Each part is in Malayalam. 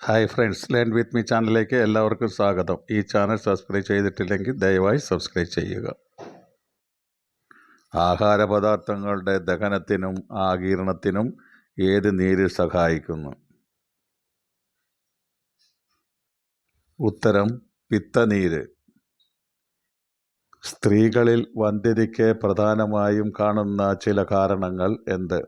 Hi friends learn with me ചാനലിലേക്ക് എല്ലാവർക്കും സ്വാഗതം. ഈ ചാനൽ സബ്സ്ക്രൈബ് ചെയ്തിട്ടില്ലെങ്കിൽ ദയവായി സബ്സ്ക്രൈബ് ചെയ്യുക. ആഹാരപദാർത്ഥങ്ങളുടെ ദഹനത്തിനും ആകീർണത്തിനും ഏത് നീര് സഹായിക്കുന്നു? ഉത്തരം പിത്തനീര്. സ്ത്രീകളിൽ വന്ധ്യതയ്ക്ക് പ്രധാനമായും കാണുന്ന ചില കാരണങ്ങൾ എന്ത്?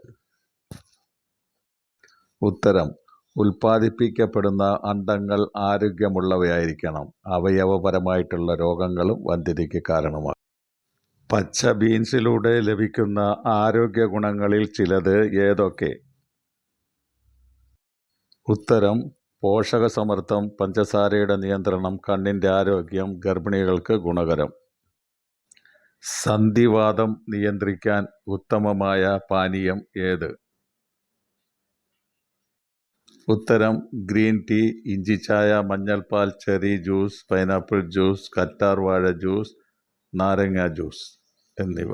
ഉത്തരം ഉൽപ്പാദിപ്പിക്കപ്പെടുന്ന അണ്ഡങ്ങൾ ആരോഗ്യമുള്ളവയായിരിക്കണം. അവയവപരമായിട്ടുള്ള രോഗങ്ങളും വന്ധ്യതയ്ക്ക് കാരണമാകും. പച്ച ബീൻസിലൂടെ ലഭിക്കുന്ന ആരോഗ്യ ഗുണങ്ങളിൽ ചിലത് ഏതൊക്കെ? ഉത്തരം പോഷകസമൃദ്ധം പഞ്ചസാരയുടെ നിയന്ത്രണം കണ്ണിന്റെ ആരോഗ്യം ഗർഭിണികൾക്ക് ഗുണകരം. സന്ധിവാദം നിയന്ത്രിക്കാൻ ഉത്തമമായ പാനീയം ഏത്? ഉത്തരം ഗ്രീൻ ടീ ഇഞ്ചി ചായ മഞ്ഞൾപ്പാൽ ചെറി ജ്യൂസ് പൈനാപ്പിൾ ജ്യൂസ് കറ്റാർ വാഴ ജ്യൂസ് നാരങ്ങ ജ്യൂസ് എന്നിവ.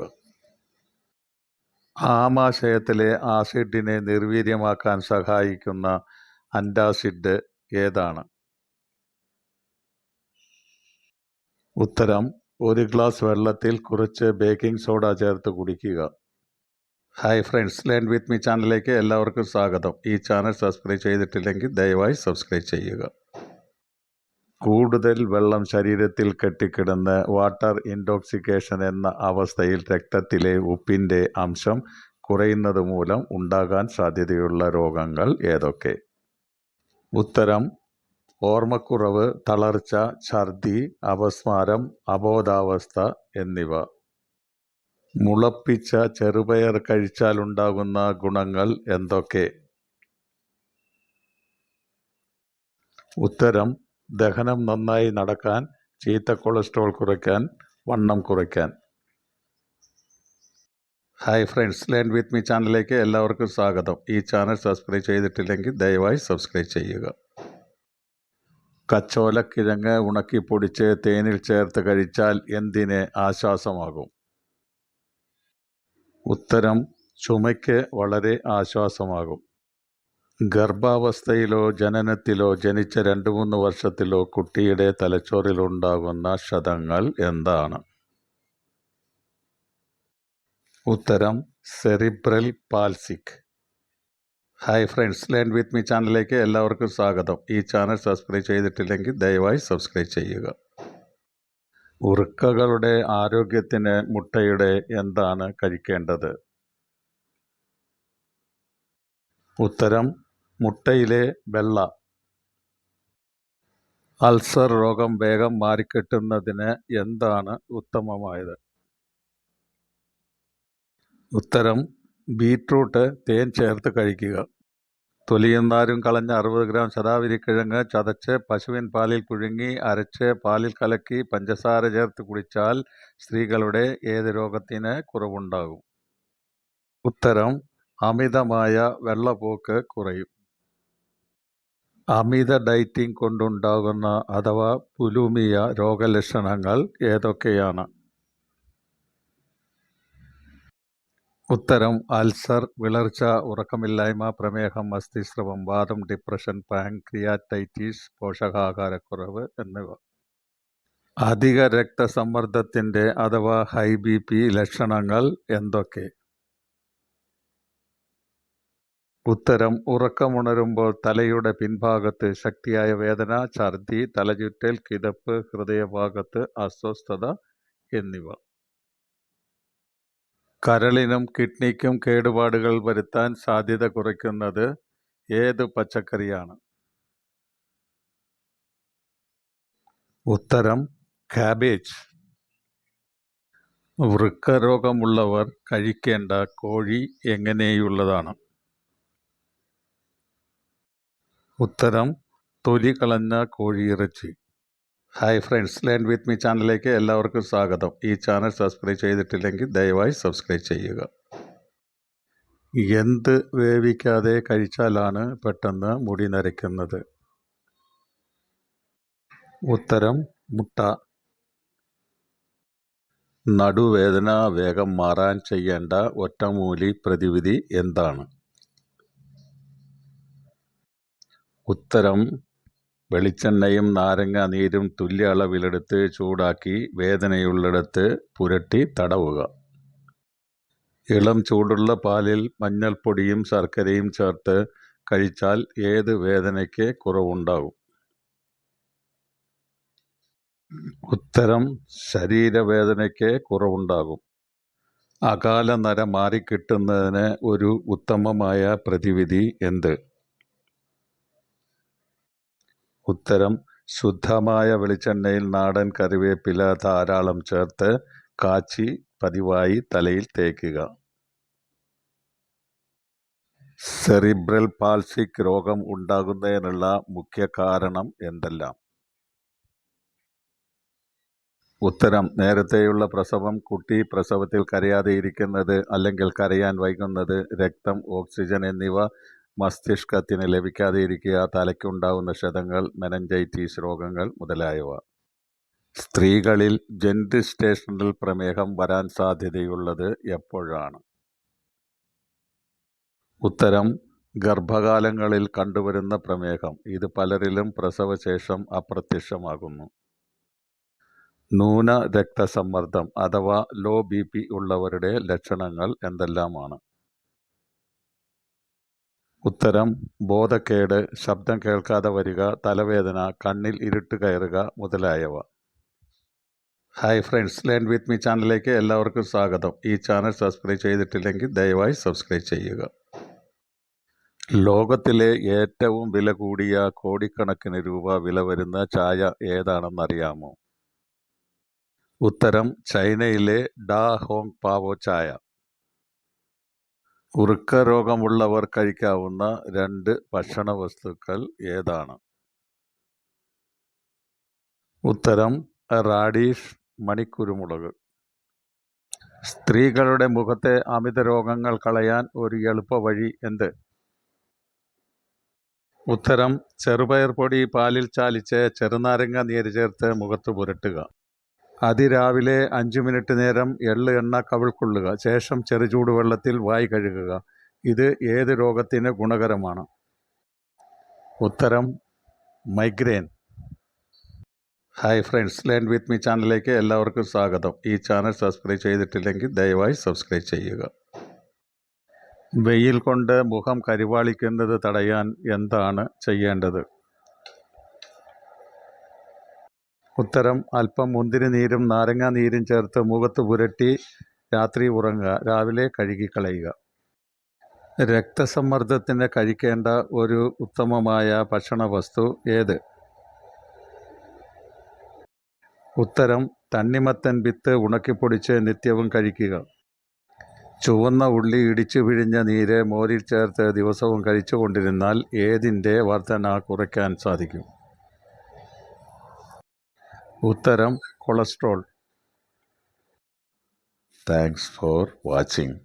ആമാശയത്തിലെ ആസിഡിനെ നിർവീര്യമാക്കാൻ സഹായിക്കുന്ന അന്റാസിഡ് ഏതാണ്? ഉത്തരം ഒരു ഗ്ലാസ് വെള്ളത്തിൽ കുറച്ച് ബേക്കിംഗ് സോഡ ചേർത്ത് കുടിക്കുക. Hi friends learn with me ചാനലിലേക്ക് എല്ലാവർക്കും സ്വാഗതം. ഈ ചാനൽ സബ്സ്ക്രൈബ് ചെയ്തിട്ടില്ലെങ്കിൽ ദയവായി സബ്സ്ക്രൈബ് ചെയ്യുക. കൂടുതൽ വെള്ളം ശരീരത്തിൽ കെട്ടിക്കിടന്ന് വാട്ടർ ഇൻടോക്സിക്കേഷൻ എന്ന അവസ്ഥയിൽ രക്തത്തിലെ ഉപ്പിന്റെ അംശം കുറയുന്നത് മൂലം ഉണ്ടാകാൻ സാധ്യതയുള്ള രോഗങ്ങൾ ഏതൊക്കെ? ഉത്തരം ഓർമ്മക്കുറവ് തളർച്ച ഛർദി അപസ്മാരം അബോധാവസ്ഥ എന്നിവ. മുളപ്പിച്ച ചെറുപയർ കഴിച്ചാലുണ്ടാകുന്ന ഗുണങ്ങൾ എന്തൊക്കെ? ഉത്തരം ദഹനം നന്നായി നടക്കാൻ ചീത്ത കൊളസ്ട്രോൾ കുറയ്ക്കാൻ വണ്ണം കുറയ്ക്കാൻ. Hi friends learn with me ചാനലിലേക്ക് എല്ലാവർക്കും സ്വാഗതം. ഈ ചാനൽ സബ്സ്ക്രൈബ് ചെയ്തിട്ടില്ലെങ്കിൽ ദയവായി സബ്സ്ക്രൈബ് ചെയ്യുക. കച്ചോലക്കിഴങ്ങ് ഉണക്കിപ്പൊടിച്ച് തേനിൽ ചേർത്ത് കഴിച്ചാൽ എന്തിന് ആശ്വാസമാകും? ഉത്തരം ചുമയ്ക്ക് വളരെ ആശ്വാസമാകും. ഗർഭാവസ്ഥയിലോ ജനനത്തിലോ ജനിച്ച രണ്ട് മൂന്ന് വർഷത്തിലോ കുട്ടിയുടെ തലച്ചോറിലുണ്ടാകുന്ന ക്ഷതങ്ങൾ എന്താണ്? ഉത്തരം cerebral പാൽസിക്. Hi friends learn with me ചാനലിലേക്ക് എല്ലാവർക്കും സ്വാഗതം. ഈ ചാനൽ സബ്സ്ക്രൈബ് ചെയ്തിട്ടില്ലെങ്കിൽ ദയവായി സബ്സ്ക്രൈബ് ചെയ്യുക. വൃക്കകളുടെ ആരോഗ്യത്തിന് മുട്ടയുടെ എന്താണ് കഴിക്കേണ്ടത്? ഉത്തരം മുട്ടയിലെ വെള്ള. അൾസർ രോഗം വേഗം മാറിക്കിട്ടുന്നതിന് എന്താണ് ഉത്തമമായത്? ഉത്തരം ബീട്രൂട്ട് തേൻ ചേർത്ത് കഴിക്കുക. തൊലിയും നാരും കളഞ്ഞ അറുപത് ഗ്രാം ശതാവരിക്കിഴങ്ങ് ചതച്ച് പശുവിൻ പാലിൽ പുഴുങ്ങി അരച്ച് പാലിൽ കലക്കി പഞ്ചസാര ചേർത്ത് കുടിച്ചാൽ സ്ത്രീകളുടെ ഏത് രോഗത്തിന് കുറവുണ്ടാകും? ഉത്തരം അമിതമായ വെള്ളപ്പോക്ക് കുറയും. അമിത ഡയറ്റിംഗ് കൊണ്ടുണ്ടാകുന്ന അഥവാ പുലുമിയ രോഗലക്ഷണങ്ങൾ ഏതൊക്കെയാണ്? ഉത്തരം അൾസർ വിളർച്ച ഉറക്കമില്ലായ്മ പ്രമേഹം അസ്ഥിസ്രവം വാദം ഡിപ്രഷൻ പാൻക്രിയാറ്റൈറ്റിസ് പോഷകാഹാരക്കുറവ് എന്നിവ. അധിക രക്തസമ്മർദ്ദത്തിന്റെ അഥവാ ഹൈ ബി പി ലക്ഷണങ്ങൾ എന്തൊക്കെ? ഉത്തരം ഉറക്കമുണരുമ്പോൾ തലയുടെ പിൻഭാഗത്ത് ശക്തിയായ വേദന ഛർദി തലചുറ്റൽ കിതപ്പ് ഹൃദയഭാഗത്ത് അസ്വസ്ഥത എന്നിവ. കരളിനും കിഡ്നിക്കും കേടുപാടുകൾ വരുത്താൻ സാധ്യത കുറയ്ക്കുന്നത് ഏത് പച്ചക്കറിയാണ്? ഉത്തരം കാബേജ്. വൃക്കരോഗമുള്ളവർ കഴിക്കേണ്ട കോഴി എങ്ങനെയുള്ളതാണ്? ഉത്തരം തൊലി കളഞ്ഞ കോഴിയിറച്ചി. Hi friends learn with me ചാനലിലേക്ക് എല്ലാവർക്കും സ്വാഗതം. ഈ ചാനൽ സബ്സ്ക്രൈബ് ചെയ്തിട്ടില്ലെങ്കിൽ ദയവായി സബ്സ്ക്രൈബ് ചെയ്യുക. എന്ത് വേവിക്കാതെ കഴിച്ചാലാണ് പെട്ടെന്ന് മുടി നരയ്ക്കുന്നത്? ഉത്തരം മുട്ട. നടുവേദന വേഗം മാറാൻ ചെയ്യേണ്ട ഒറ്റമൂലി പ്രതിവിധി എന്താണ്? ഉത്തരം വെളിച്ചെണ്ണയും നാരങ്ങ നീരും തുല്യ അളവിലെടുത്ത് ചൂടാക്കി വേദനയുള്ളിടത്ത് പുരട്ടി തടവുക. ഇളം ചൂടുള്ള പാലിൽ മഞ്ഞൾപ്പൊടിയും ശർക്കരയും ചേർത്ത് കഴിച്ചാൽ ഏത് വേദനയ്ക്ക് കുറവുണ്ടാകും ഉത്തരം ശരീരവേദനയ്ക്ക് കുറവുണ്ടാകും. അകാല നര മാറിക്കിട്ടുന്നതിന് ഒരു ഉത്തമമായ പ്രതിവിധി എന്ത്? ഉത്തരം ശുദ്ധമായ വെളിച്ചെണ്ണയിൽ നാടൻ കറിവേപ്പില ധാരാളം ചേർത്ത് കാച്ചി പതിവായി തലയിൽ തേക്കുക. സെറിബ്രൽ പാൽസിക് രോഗം ഉണ്ടാകുന്നതിനുള്ള മുഖ്യ കാരണം എന്തെല്ലാം? ഉത്തരം നേരത്തെയുള്ള പ്രസവം കുട്ടി പ്രസവത്തിൽ കരയാതെ ഇരിക്കുന്നത് അല്ലെങ്കിൽ കരയാൻ വൈകുന്നത് രക്തം ഓക്സിജൻ എന്നിവ മസ്തിഷ്കത്തിന് ലഭിക്കാതെ ഇരിക്കുക തലയ്ക്കുണ്ടാകുന്ന ക്ഷതങ്ങൾ മെനഞ്ചൈറ്റീസ് രോഗങ്ങൾ മുതലായവ. സ്ത്രീകളിൽ ജെൻറിസ്റ്റേഷണൽ പ്രമേഹം വരാൻ സാധ്യതയുള്ളത് എപ്പോഴാണ്? ഉത്തരം ഗർഭകാലങ്ങളിൽ കണ്ടുവരുന്ന പ്രമേഹം. ഇത് പലരിലും പ്രസവശേഷം അപ്രത്യക്ഷമാകുന്നു. ന്യൂന രക്തസമ്മർദ്ദം അഥവാ ലോ ബി പി ഉള്ളവരുടെ ലക്ഷണങ്ങൾ എന്തെല്ലാമാണ്? ഉത്തരം ബോധക്കേട് ശബ്ദം കേൾക്കാതെ വരിക തലവേദന കണ്ണിൽ ഇരുട്ട് കയറുക മുതലായവ. Hi friends learn with me ചാനലിലേക്ക് എല്ലാവർക്കും സ്വാഗതം. ഈ ചാനൽ സബ്സ്ക്രൈബ് ചെയ്തിട്ടില്ലെങ്കിൽ ദയവായി സബ്സ്ക്രൈബ് ചെയ്യുക. ലോകത്തിലെ ഏറ്റവും വില കൂടിയ കോടിക്കണക്കിന് രൂപ വില വരുന്ന ചായ ഏതാണെന്നറിയാമോ? ഉത്തരം ചൈനയിലെ ഡാ ഹോങ് പാവോ ചായ. വൃക്ക രോഗമുള്ളവർ കഴിക്കാവുന്ന രണ്ട് ഭക്ഷണ വസ്തുക്കൾ ഏതാണ്? ഉത്തരം റാഡീഷ് മണിക്കുരുമുളക്. സ്ത്രീകളുടെ മുഖത്തെ അമിത രോഗങ്ങൾ കളയാൻ ഒരു എളുപ്പ വഴി എന്ത്? ഉത്തരം ചെറുപയർ പൊടി പാലിൽ ചാലിച്ച് ചെറുനാരങ്ങ നീര് ചേർത്ത് മുഖത്ത് പുരട്ടുക. അതിരാവിലെ അഞ്ച് മിനിറ്റ് നേരം എള്ള് എണ്ണ കവിൾക്കൊള്ളുക. ശേഷം ചെറുചൂടുവെള്ളത്തിൽ വായി കഴുകുക. ഇത് ഏത് രോഗത്തിന് ഗുണകരമാണ്? ഉത്തരം migraine. Hi friends learn with me ചാനലിലേക്ക് എല്ലാവർക്കും സ്വാഗതം. ഈ ചാനൽ സബ്സ്ക്രൈബ് ചെയ്തിട്ടില്ലെങ്കിൽ ദയവായി സബ്സ്ക്രൈബ് ചെയ്യുക. വെയിൽ കൊണ്ട് മുഖം കരിവാളിക്കുന്നത് തടയാൻ എന്താണ് ചെയ്യേണ്ടത്? ഉത്തരം അല്പം മുന്തിരിനീരും നാരങ്ങാ നീരും ചേർത്ത് മുഖത്ത് പുരട്ടി രാത്രി ഉറങ്ങുക രാവിലെ കഴുകിക്കളയുക. രക്തസമ്മർദ്ദത്തിന് കഴിക്കേണ്ട ഒരു ഉത്തമമായ ഭക്ഷണ വസ്തു ഏത്? ഉത്തരം തണ്ണിമത്തൻ വിത്ത് ഉണക്കിപ്പൊടിച്ച് നിത്യവും കഴിക്കുക. ചുവന്ന ഉള്ളി ഇടിച്ചു പിഴിഞ്ഞ നീര് മോരിൽ ചേർത്ത് ദിവസവും കഴിച്ചുകൊണ്ടിരുന്നാൽ ഏതിന്റെ വർധന കുറയ്ക്കാൻ സാധിക്കും? ഉത്തരം കൊളസ്ട്രോൾ. Thanks for watching